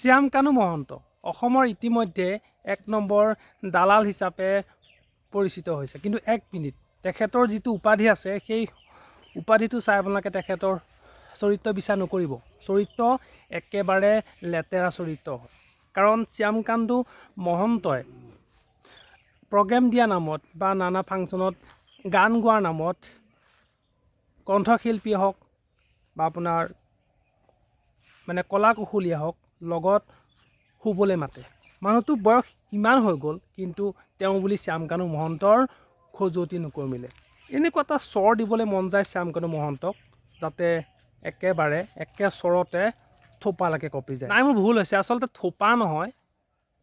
শ্যাম কানু মহন্ত অসমৰ ইতিমধ্যে এক নম্বৰ দালাল হিচাপে পৰিচিত হৈছে। কিন্তু এক মিনিট তেখেতৰ যিটো উপাধি আছে সেই উপাধিটো চাই আপোনালোকে তেখেতৰ চৰিত্ৰ বিচাৰ নকৰিব। চৰিত্ৰ একেবাৰে লেতেৰা চৰিত্ৰ হয়। কাৰণ শ্যামকান্তু মহন্তই প্ৰগ্ৰেম দিয়া নামত বা নানা ফাংচনত গান গোৱাৰ নামত কণ্ঠশিল্পী হওক বা আপোনাৰ মানে কলা কুশলীয়া হওক লগত শুবলৈ মাতে। মানুহটো বয়স ইমান হৈ গ'ল, কিন্তু তেওঁ বুলি শ্যামকানু মহন্তৰ খজুৱতি নকমিলে এনেকুৱা এটা স্বৰ দিবলৈ মন যায় শ্যামকানু মহন্তক, যাতে একেবাৰে, একে স্বৰতে থোপালৈকে কঁপি যায়। নাই, মোৰ ভুল হৈছে। আচলতে থোপা নহয়,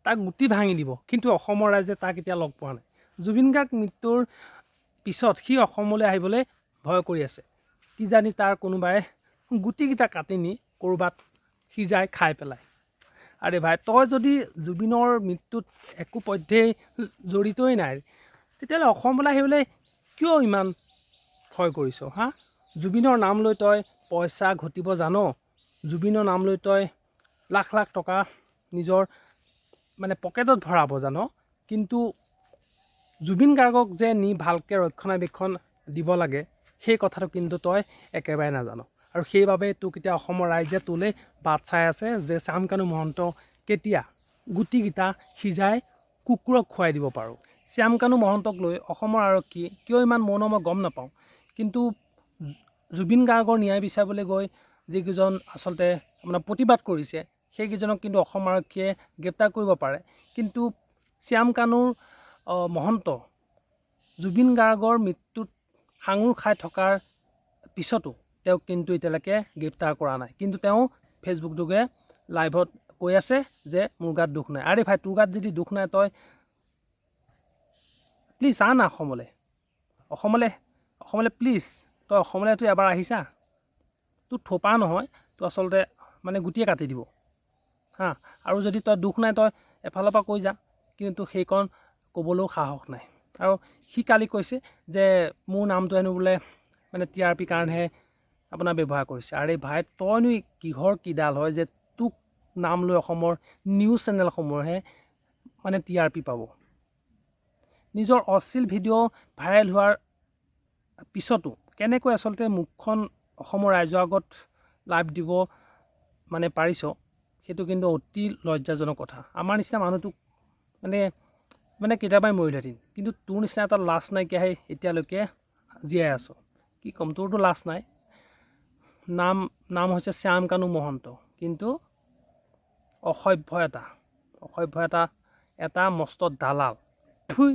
তাক গুটি ভাঙি দিব। কিন্তু অসমৰ ৰাইজে তাক এতিয়া লগ পোৱা নাই। জুবিন গাৰ্গ মৃত্যুৰ পিছত সি অসমলৈ আহিবলৈ ভয় কৰি আছে। কিজানি তাৰ কোনোবাই গুটিকেইটা কাটি নি ক'ৰবাত সিজাই খাই পেলায়। আৰে ভাই তই যদি জুবিনৰ মৃত্যুত একো পধ্যেই জড়িতই নাই তেতিয়াহ'লে অসমলৈ আহিবলৈ কিয় ইমান ভয় কৰিছ হা? জুবিনৰ নাম লৈ তই পইচা ঘটিব জান। জুবিনৰ নাম লৈ তই লাখ লাখ টকা নিজৰ মানে পকেটত ভৰাব জান। কিন্তু জুবিন গাৰ্গক যে নি ভালকৈ ৰক্ষণাবেক্ষণ দিব লাগে সেই কথাটো কিন্তু তই একেবাৰে নাজান। আৰু সেইবাবে তোক এতিয়া অসমৰ ৰাইজে তোলৈ বাট চাই আছে যে শ্যামকানু মহন্ত কেতিয়া গুটিকেইটা সিজাই কুকুৰক খুৱাই দিব পাৰোঁ। শ্যামকানু মহন্তক লৈ অসমৰ আৰক্ষী কিয় ইমান মৌন মই গম নাপাওঁ। কিন্তু জুবিন গাৰ্গৰ ন্যায় বিচাৰিবলৈ গৈ যিকেইজন আচলতে আপোনাৰ প্ৰতিবাদ কৰিছে সেইকেইজনক কিন্তু অসম আৰক্ষীয়ে গ্ৰেপ্তাৰ কৰিব পাৰে। কিন্তু শ্যামকানুৰ মহন্ত জুবিন গাৰ্গৰ মৃত্যুত সাঙুৰ খাই থকাৰ পিছতো তেওঁক কিন্তু এতিয়ালৈকে গ্ৰেপ্তাৰ কৰা নাই। কিন্তু তেওঁ ফেচবুক যোগে লাইভত কৈ আছে যে মোৰ গাত দুখ নাই। আৰে ভাই তোৰ গাত যদি দুখ নাই তই প্লিজ আহ না অসমলৈ। অসমলৈ অসমলৈ প্লিজ তই অসমলৈ তই এবাৰ আহিছা। তোৰ থোপা নহয় তোৰ আচলতে মানে গুটিয়ে কাটি দিব। হা আৰু যদি তই দুখ নাই তই এফালৰ পৰা কৈ যা। কিন্তু সেইকণ ক'বলৈও সাহস নাই। আৰু সি কালি কৈছে যে মোৰ নামটো হেনো বোলে মানে টি আৰ পিৰ কাৰণেহে আপোনাৰ ব্যৱহাৰ কৰিছে। আৰে ভাই তইনো কিহৰ কিডাল হয় যে তোক নাম লৈ অসমৰ নিউজ চেনেলসমূহে মানে টি আৰ পি পাব। নিজৰ অশ্লীল ভিডিঅ' ভাইৰেল হোৱাৰ পিছতো কেনেকৈ আচলতে মুখখন অসমৰ ৰাইজৰ আগত লাইভ দিব মানে পাৰিছ সেইটো কিন্তু অতি লজ্জাজনক কথা। আমাৰ নিচিনা মানুহটোক মানে মানে কেতিয়াবাই মৰিলেহেঁতেন। কিন্তু তোৰ নিচিনা এটা লাজ নাইকিয়াহে এতিয়ালৈকে জীয়াই আছ। কি ক'ম তোৰতো লাজ নাই। নাম নাম হৈছে শ্যামকানু মহন্ত। কিন্তু অসভ্য এটা অসভ্য এটা এটা মস্ত দালাল। থুই